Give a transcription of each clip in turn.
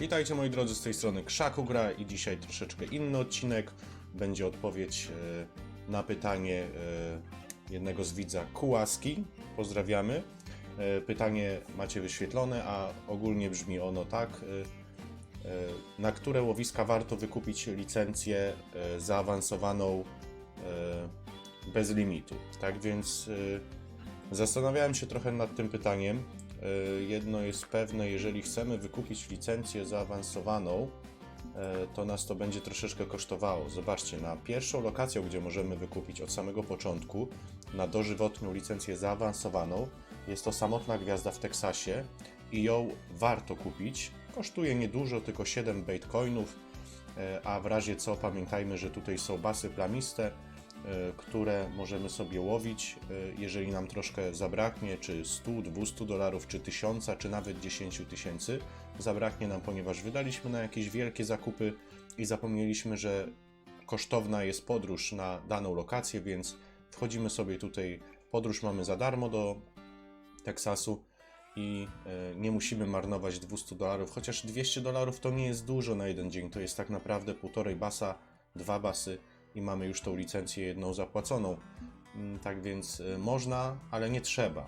Witajcie moi drodzy, z tej strony Krzaku Gra i dzisiaj troszeczkę inny odcinek. Będzie odpowiedź e, na pytanie e, jednego z widza Kułaski. Pozdrawiamy. E, Pytanie macie wyświetlone, a ogólnie brzmi ono tak. Na które łowiska warto wykupić licencję zaawansowaną bez limitu? Tak więc zastanawiałem się trochę nad tym pytaniem. E, Jedno jest pewne, jeżeli chcemy wykupić licencję zaawansowaną, e, to nas to będzie troszeczkę kosztowało. Zobaczcie, na pierwszą lokację, gdzie możemy wykupić od samego początku, na dożywotnią licencję zaawansowaną, jest to samotna gwiazda w Teksasie i ją warto kupić. Kosztuje niedużo, tylko 7 baitcoinów, e, a w razie co pamiętajmy, że tutaj są basy plamiste, które możemy sobie łowić, e, jeżeli nam troszkę zabraknie, czy 100, 200 dolarów, czy 1000, czy nawet 10 tysięcy. Zabraknie nam, ponieważ wydaliśmy na jakieś wielkie zakupy i zapomnieliśmy, że kosztowna jest podróż na daną lokację, więc wchodzimy sobie tutaj, podróż mamy za darmo do Teksasu i e, nie musimy marnować 200 dolarów, chociaż 200 dolarów to nie jest dużo na jeden dzień, to jest tak naprawdę półtorej basa, dwa basy i mamy już tą licencję jedną zapłaconą. Mm, Tak więc e, można, ale nie trzeba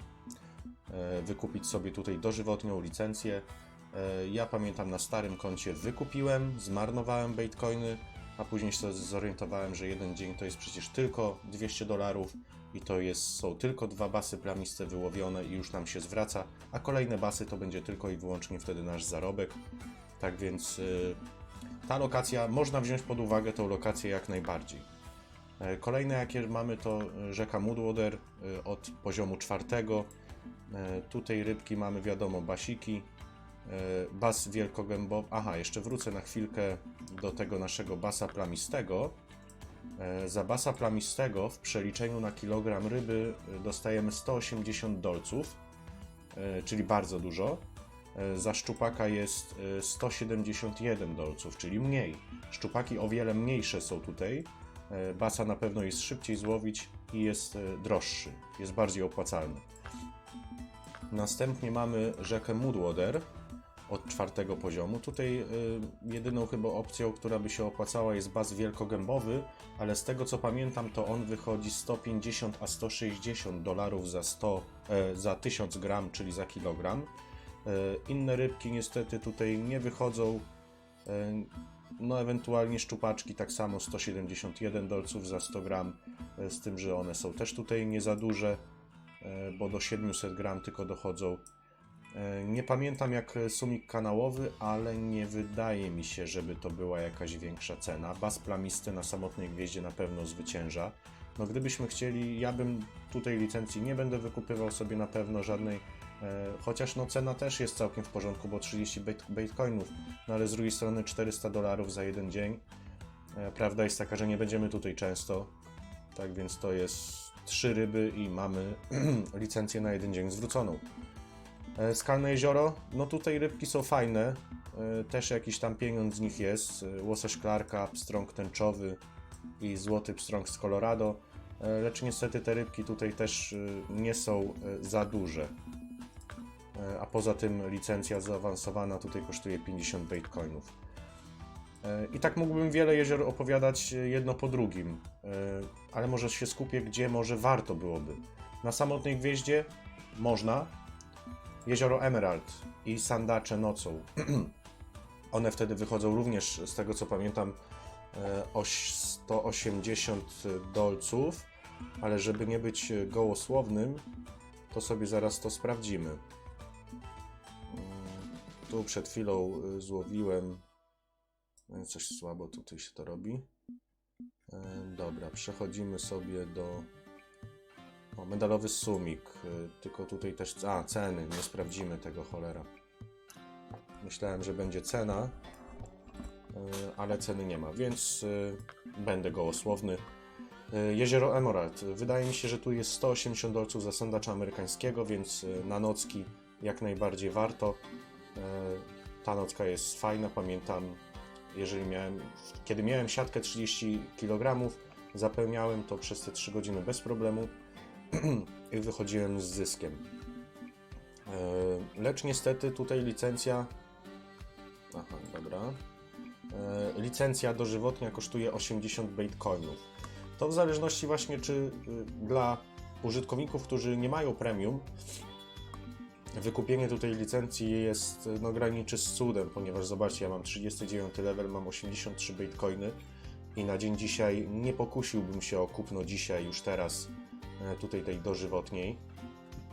e, wykupić sobie tutaj dożywotnią licencję. E, Ja pamiętam na starym koncie wykupiłem, zmarnowałem baitcoiny, a później się zorientowałem, że jeden dzień to jest przecież tylko 200 dolarów i to jest, są tylko dwa basy plamiste wyłowione i już nam się zwraca, a kolejne basy to będzie tylko i wyłącznie wtedy nasz zarobek. Tak więc ta lokacja, można wziąć pod uwagę tą lokację jak najbardziej. E, Kolejne jakie mamy to rzeka Mudwater y, od poziomu czwartego. E, Tutaj rybki mamy wiadomo basiki, e, bas wielkogębowy. Aha, jeszcze wrócę na chwilkę do tego naszego basa plamistego. E, Za basa plamistego w przeliczeniu na kilogram ryby e, dostajemy 180 dolców, e, czyli bardzo dużo. E, Za szczupaka jest e, 171 dolców, czyli mniej. Szczupaki o wiele mniejsze są tutaj. E, Basa na pewno jest szybciej złowić i jest e, droższy, jest bardziej opłacalny. Następnie mamy rzekę Mudwater od czwartego poziomu. Tutaj jedyną chyba opcją, która by się opłacała jest baz wielkogębowy, ale z tego co pamiętam to on wychodzi 150 a 160 dolarów za 100, e, za 1000 gram, czyli za kilogram. E, inne rybki niestety tutaj nie wychodzą. E, no ewentualnie szczupaczki tak samo 171 dolców za 100 gram, e, z tym, że one są też tutaj nie za duże, bo do 700 gram tylko dochodzą. Nie pamiętam jak sumik kanałowy, ale nie wydaje mi się, żeby to była jakaś większa cena. Bas plamisty na samotnej gwieździe na pewno zwycięża. No gdybyśmy chcieli, ja bym tutaj licencji nie będę wykupywał sobie na pewno żadnej, chociaż no cena też jest całkiem w porządku, bo 30 bait- baitcoinów, no ale z drugiej strony 400 dolarów za jeden dzień. E, Prawda jest taka, że nie będziemy tutaj często, tak więc to jest trzy ryby i mamy licencję na jeden dzień zwróconą. E, Skalne jezioro, no tutaj rybki są fajne, e, też jakiś tam pieniądz z nich jest. E, Łosoś klarka, pstrąg tęczowy i złoty pstrąg z Colorado, e, lecz niestety te rybki tutaj też e, nie są e, za duże. E, A poza tym licencja zaawansowana tutaj kosztuje 50 baitcoinów. E, I tak mógłbym wiele jezior opowiadać e, jedno po drugim, ale może się skupię, gdzie może warto byłoby. Na samotnej gwieździe można, Jezioro Emerald i Sandacze nocą. One wtedy wychodzą również, z tego co pamiętam, o 180 dolców, ale żeby nie być gołosłownym, to sobie zaraz to sprawdzimy. Tu przed chwilą e, złowiłem. e, Coś słabo tutaj się to robi. E, Dobra, przechodzimy sobie do o, medalowy sumik, y, tylko tutaj też. A, ceny, nie sprawdzimy tego cholera. Myślałem, że będzie cena, y, ale ceny nie ma, więc y, będę gołosłowny. Y, Jezioro Emerald. Wydaje mi się, że tu jest 180 dolców za sandacza amerykańskiego, więc y, na nocki jak najbardziej warto. Y, Ta nocka jest fajna, pamiętam, jeżeli miałem, kiedy miałem siatkę 30 kg, zapełniałem to przez te 3 godziny bez problemu i wychodziłem z zyskiem. E, Lecz niestety tutaj licencja Aha, dobra. E, licencja dożywotnia kosztuje 80 Bitcoinów. To w zależności właśnie, czy y, dla użytkowników, którzy nie mają premium, wykupienie tutaj licencji jest, no graniczy z cudem, ponieważ zobaczcie, ja mam 39 level, mam 83 Bitcoiny i na dzień dzisiaj nie pokusiłbym się o kupno dzisiaj, już teraz, e, tutaj tej dożywotniej,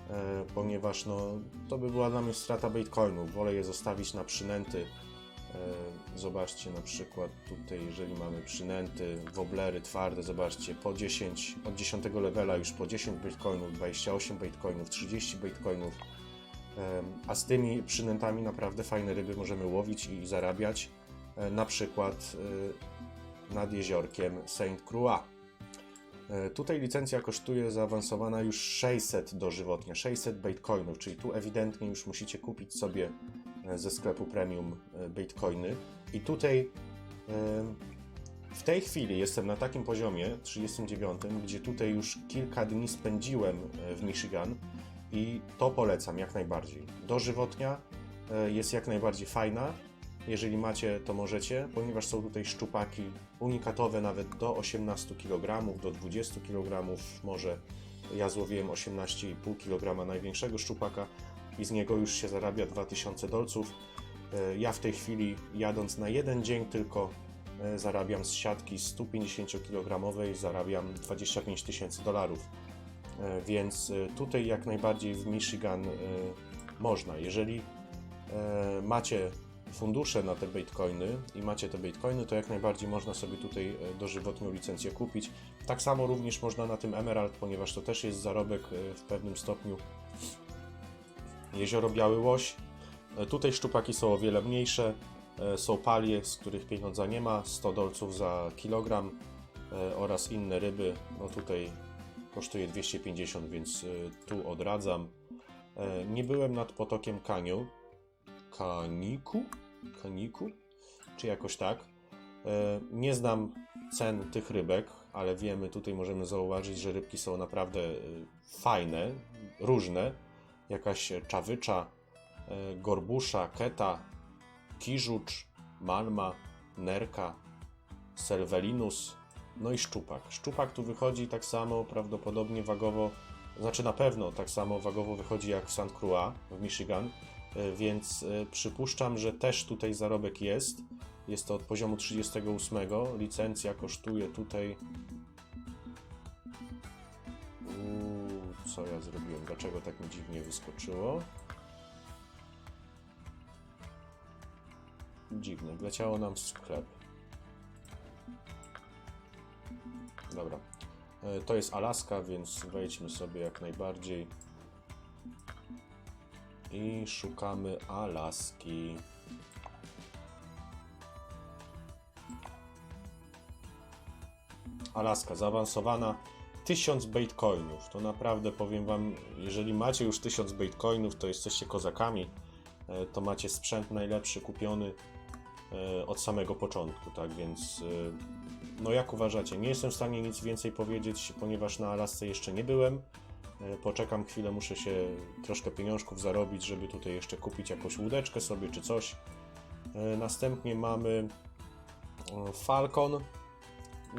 e, ponieważ no, to by była dla mnie strata Bitcoinów. Wolę je zostawić na przynęty. E, Zobaczcie na przykład tutaj, jeżeli mamy przynęty, woblery twarde, zobaczcie, po 10, od 10 levela już po 10 bitcoinów, 28 bitcoinów, 30 bitcoinów, a z tymi przynętami naprawdę fajne ryby możemy łowić i zarabiać, e, na przykład e, nad jeziorkiem Saint Croix. E, Tutaj licencja kosztuje zaawansowana już 600 dożywotnia, 600 bitcoinów, czyli tu ewidentnie już musicie kupić sobie ze sklepu premium bitcoiny. I tutaj w tej chwili jestem na takim poziomie 39, gdzie tutaj już kilka dni spędziłem w Michigan i to polecam jak najbardziej. Dożywotnia e, jest jak najbardziej fajna. Jeżeli macie, to możecie, ponieważ są tutaj szczupaki unikatowe nawet do 18 kg, do 20 kg, może ja złowiłem 18,5 kg największego szczupaka i z niego już się zarabia 2000 dolców. E, Ja w tej chwili jadąc na jeden dzień tylko e, zarabiam z siatki 150 kg, zarabiam 25 tysięcy dolarów. E, Więc e, tutaj jak najbardziej w Michigan e, można. Jeżeli macie fundusze na te bitcoiny i macie te bitcoiny, to jak najbardziej można sobie tutaj dożywotnią licencję kupić. Tak samo również można na tym Emerald, ponieważ to też jest zarobek w pewnym stopniu. Jezioro Biały Łoś. Tutaj szczupaki są o wiele mniejsze. Są palie, z których pieniądza nie ma, 100 dolców za kilogram oraz inne ryby. No tutaj kosztuje 250, więc y, tu odradzam. E, Nie byłem nad potokiem Kaniu. Kaniku? Kaniku? Czy jakoś tak. E, Nie znam cen tych rybek, ale wiemy, tutaj możemy zauważyć, że rybki są naprawdę fajne, różne. Jakaś czawycza, e, gorbusza, keta, kiżucz, malma, nerka, servelinus, no i szczupak. Szczupak tu wychodzi tak samo prawdopodobnie wagowo, znaczy na pewno tak samo wagowo wychodzi jak w St. Croix w Michigan, e, więc e, przypuszczam, że też tutaj zarobek jest. Jest to od poziomu 38. Licencja kosztuje tutaj. Uuu, co ja zrobiłem? Dlaczego tak mi dziwnie wyskoczyło? Dziwne, wleciało nam w sklep. Dobra. E, To jest Alaska, więc wejdźmy sobie jak najbardziej. I szukamy Alaski. Alaska zaawansowana 1000 bitcoinów. To naprawdę powiem Wam, jeżeli macie już 1000 bitcoinów, to jesteście kozakami. E, To macie sprzęt najlepszy kupiony e, od samego początku, tak więc no jak uważacie? Nie jestem w stanie nic więcej powiedzieć, ponieważ na Alasce jeszcze nie byłem. E, Poczekam chwilę, muszę się troszkę pieniążków zarobić, żeby tutaj jeszcze kupić jakąś łódeczkę sobie czy coś. E, Następnie mamy e, Falcon.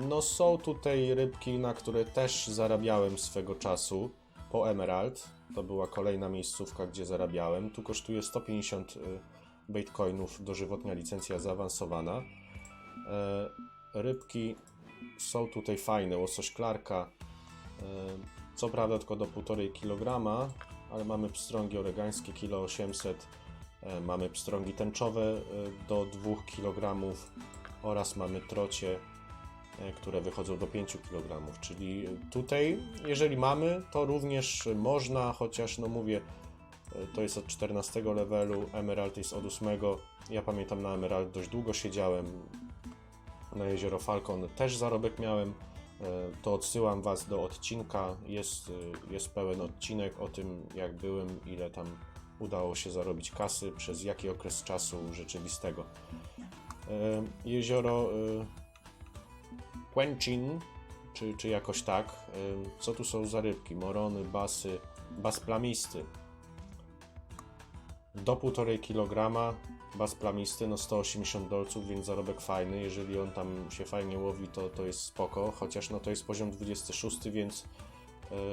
No są tutaj rybki, na które też zarabiałem swego czasu po Emerald. To była kolejna miejscówka, gdzie zarabiałem. Tu kosztuje 150 e, bitcoinów dożywotnia licencja zaawansowana. Rybki są tutaj fajne, łosośklarka. e, Co prawda tylko do 1,5 kg, ale mamy pstrągi oregańskie kilo 800, e, mamy pstrągi tęczowe e, do 2 kg oraz mamy trocie, które wychodzą do 5 kg. Czyli tutaj, jeżeli mamy, to również można, chociaż no mówię, to jest od 14 levelu, Emerald jest od 8. Ja pamiętam na Emerald dość długo siedziałem, na jezioro Falcon też zarobek miałem. E, To odsyłam Was do odcinka. Jest, e, jest pełen odcinek o tym, jak byłem, ile tam udało się zarobić kasy, przez jaki okres czasu rzeczywistego. E, Jezioro Quenchin, czy, czy jakoś tak. Co tu są za rybki? Morony, basy, bas plamisty. Do 1,5 kg Bas plamisty, no 180 dolców, więc zarobek fajny. Jeżeli on tam się fajnie łowi, to, to jest spoko. Chociaż no to jest poziom 26, więc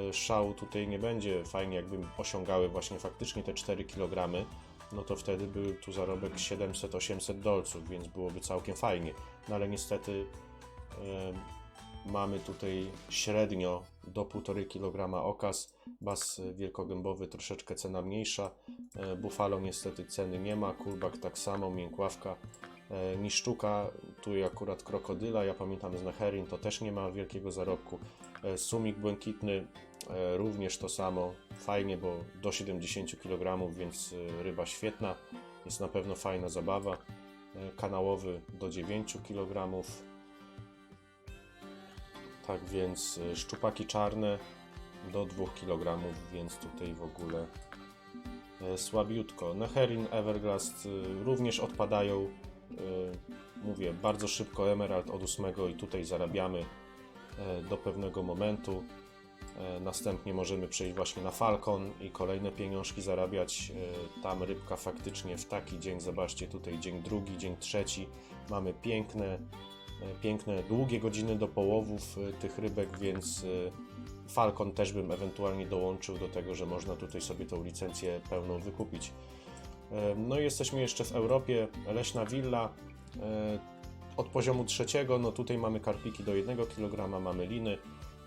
e, szału tutaj nie będzie. Fajnie jakby osiągały właśnie faktycznie te 4 kg, no to wtedy był tu zarobek 700-800 dolców, więc byłoby całkiem fajnie. No ale niestety e, mamy tutaj średnio do 1,5 kg okaz. Bas wielkogębowy troszeczkę cena mniejsza. E, Buffalo niestety ceny nie ma. Kulbak tak samo, miękławka. E, Niszczuka, tu akurat krokodyla, ja pamiętam z Neherin, to też nie ma wielkiego zarobku. E, Sumik błękitny e, również to samo, fajnie, bo do 70 kg, więc e, ryba świetna, jest na pewno fajna zabawa. E, Kanałowy do 9 kg. Tak więc e, szczupaki czarne do 2 kg, więc tutaj w ogóle e, słabiutko. Neherin, Everglast y, również odpadają. y, Mówię, bardzo szybko Emerald od 8 i tutaj zarabiamy e, do pewnego momentu. E, Następnie możemy przejść właśnie na Falcon i kolejne pieniążki zarabiać. Tam rybka faktycznie w taki dzień, zobaczcie tutaj dzień drugi, dzień trzeci. Mamy piękne, piękne, długie godziny do połowów e, tych rybek, więc e, Falcon też bym ewentualnie dołączył do tego, że można tutaj sobie tą licencję pełną wykupić. E, No i jesteśmy jeszcze w Europie, leśna willa. e, Od poziomu trzeciego, no tutaj mamy karpiki do 1 kg, mamy liny.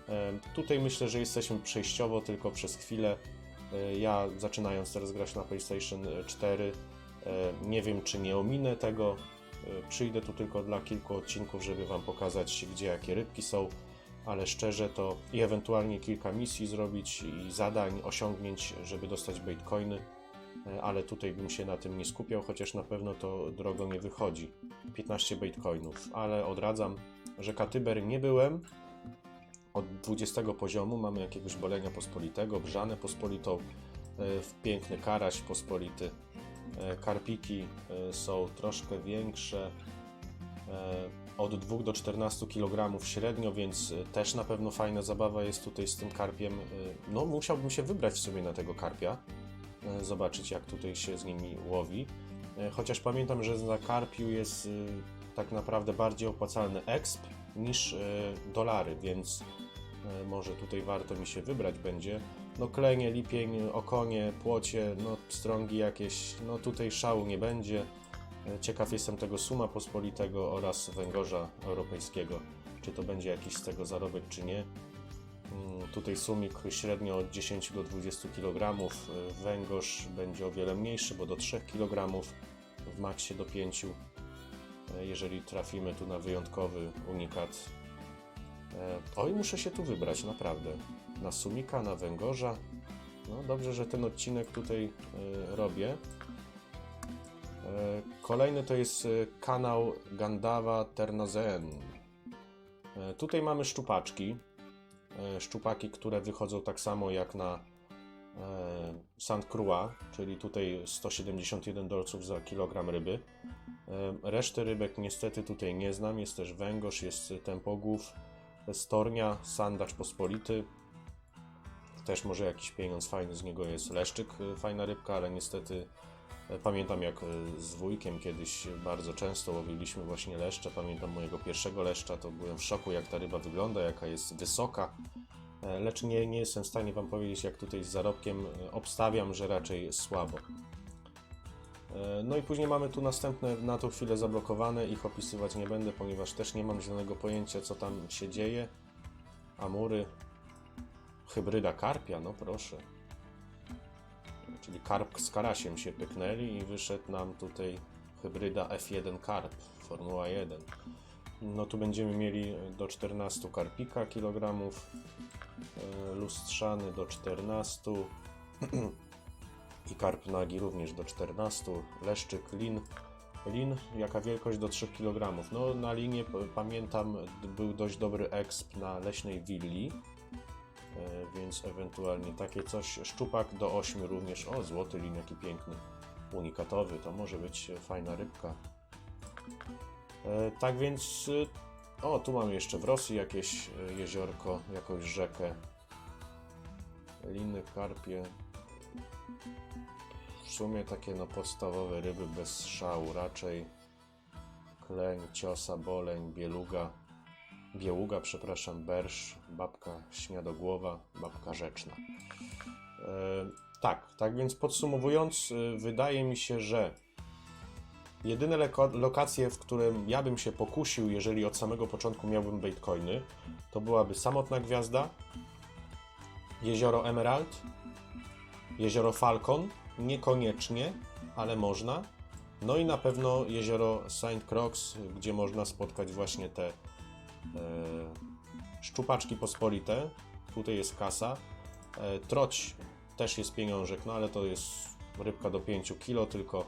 E, Tutaj myślę, że jesteśmy przejściowo tylko przez chwilę. E, Ja zaczynając teraz grać na PlayStation 4, e, nie wiem czy nie ominę tego. E, Przyjdę tu tylko dla kilku odcinków, żeby Wam pokazać, gdzie jakie rybki są, ale szczerze to i ewentualnie kilka misji zrobić i zadań, osiągnięć, żeby dostać baitcoiny, E, ale tutaj bym się na tym nie skupiał, chociaż na pewno to drogo nie wychodzi. 15 baitcoinów, ale odradzam, że Katyber nie byłem, od 20 poziomu mamy jakiegoś bolenia pospolitego, brzanę pospolitą, e, piękny karaś pospolity. E, Karpiki e, są troszkę większe, e, od 2 do 14 kg średnio, więc też na pewno fajna zabawa jest tutaj z tym karpiem. No, musiałbym się wybrać w sumie na tego karpia, zobaczyć jak tutaj się z nimi łowi. Chociaż pamiętam, że za karpiu jest tak naprawdę bardziej opłacalny exp niż dolary, więc może tutaj warto mi się wybrać będzie. No klenie, lipień, okonie, płocie, no strągi jakieś, no tutaj szału nie będzie. Ciekaw jestem tego suma pospolitego oraz węgorza europejskiego, czy to będzie jakiś z tego zarobek, czy nie. Mm, Tutaj sumik średnio od 10 do 20 kg, węgorz będzie o wiele mniejszy, bo do 3 kg, w maksie do 5 e, jeżeli trafimy tu na wyjątkowy unikat. E, Oj, muszę się tu wybrać, naprawdę. Na sumika, na węgorza. No dobrze, że ten odcinek tutaj e, robię. E, Kolejny to jest e, kanał Gandawa Ternazen. E, Tutaj mamy szczupaczki. Szczupaki, które wychodzą tak samo jak na St. Croix, czyli tutaj 171 dolców za kilogram ryby. Reszty rybek niestety tutaj nie znam. Jest też węgorz, jest tempogłów, stornia, sandacz pospolity. Też może jakiś pieniądz fajny z niego jest. Leszczyk, e, fajna rybka, ale niestety e, pamiętam jak e, z wujkiem kiedyś bardzo często łowiliśmy właśnie leszcze. Pamiętam mojego pierwszego leszcza, to byłem w szoku jak ta ryba wygląda, jaka jest wysoka. Lecz nie, nie jestem w stanie Wam powiedzieć jak tutaj z zarobkiem. Obstawiam, że raczej słabo. No i później mamy tu następne na tą chwilę zablokowane, ich opisywać nie będę, ponieważ też nie mam zielonego pojęcia co tam się dzieje. Amury, hybryda karpia, no proszę. Czyli karp z karasiem się pyknęli i wyszedł nam tutaj hybryda F1 Karp, Formuła 1. No tu będziemy mieli do 14 karpika kilogramów, e, lustrzany do 14 i karp nagi również do 14, leszczyk, lin. Lin, jaka wielkość do 3 kg. No na linie pamiętam był dość dobry exp na leśnej willi, więc ewentualnie takie coś. Szczupak do 8 również. O, złoty lin, jaki piękny. Unikatowy, to może być fajna rybka. E, Tak więc, y, o, tu mamy jeszcze w Rosji jakieś e, jeziorko, jakąś rzekę. Liny, karpie. sumie takie no podstawowe ryby bez szału, raczej kleń, ciosa, boleń, bieluga, bieługa, przepraszam, bersz, babka śniadogłowa, babka rzeczna. E, tak, tak więc podsumowując, e, wydaje mi się, że jedyne lokacje, w którym ja bym się pokusił, jeżeli od samego początku miałbym baitcoiny, to byłaby Samotna Gwiazda, Jezioro Emerald, Jezioro Falcon, niekoniecznie, ale można. No i na pewno jezioro Saint Croix, gdzie można spotkać właśnie te szczupaczki pospolite. Tutaj jest kasa. E, troć też jest pieniążek, no ale to jest rybka do 5 kg tylko.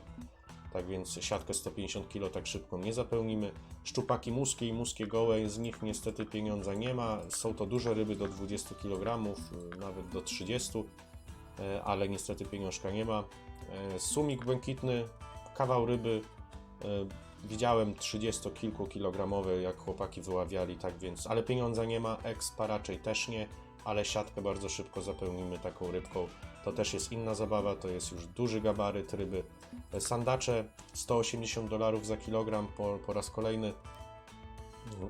Tak więc siatkę 150 kg tak szybko nie zapełnimy. Szczupaki muskie i muskie gołe, z nich niestety pieniądza nie ma. Są to duże ryby do 20 kg, y, nawet do 30 e, ale niestety pieniążka nie ma. E, Sumik błękitny, kawał ryby. Widziałem 30 kilku kilogramowy, jak chłopaki wyławiali, tak więc, ale pieniądza nie ma. Expa raczej też nie, ale siatkę bardzo szybko zapełnimy taką rybką. To też jest inna zabawa, to jest już duży gabaryt ryby. E, Sandacze 180 dolarów za kilogram po, po raz kolejny,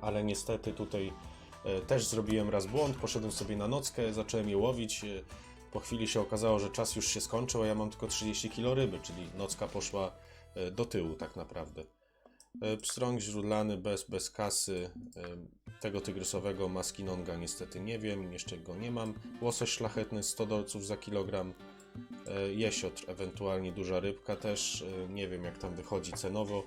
ale niestety tutaj e, też zrobiłem raz błąd. Poszedłem sobie na nockę, zacząłem je łowić. e, Po chwili się okazało, że czas już się skończył, a ja mam tylko 30 kg ryby, czyli nocka poszła do tyłu tak naprawdę. E, Pstrąg źródlany bez, bez kasy. e, Tego tygrysowego maskinonga niestety nie wiem, jeszcze go nie mam. Łosoś szlachetny 100 dolców za kilogram. E, Jesiotr, ewentualnie duża rybka też. Nie wiem jak tam wychodzi cenowo.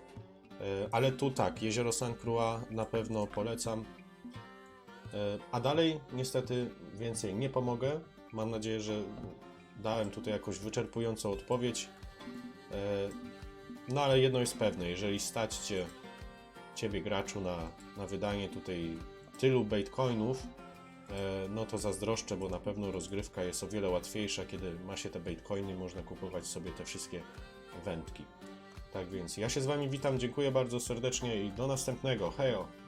Ale tu tak, jezioro San Croix na pewno polecam. A dalej niestety więcej nie pomogę. Mam nadzieję, że dałem tutaj jakąś wyczerpującą odpowiedź. No ale jedno jest pewne, jeżeli stać cię, ciebie graczu na, na wydanie tutaj tylu baitcoinów, e, no to zazdroszczę, bo na pewno rozgrywka jest o wiele łatwiejsza, kiedy ma się te baitcoiny, można kupować sobie te wszystkie wędki. Tak więc ja się z wami witam, dziękuję bardzo serdecznie i do następnego. Hejo!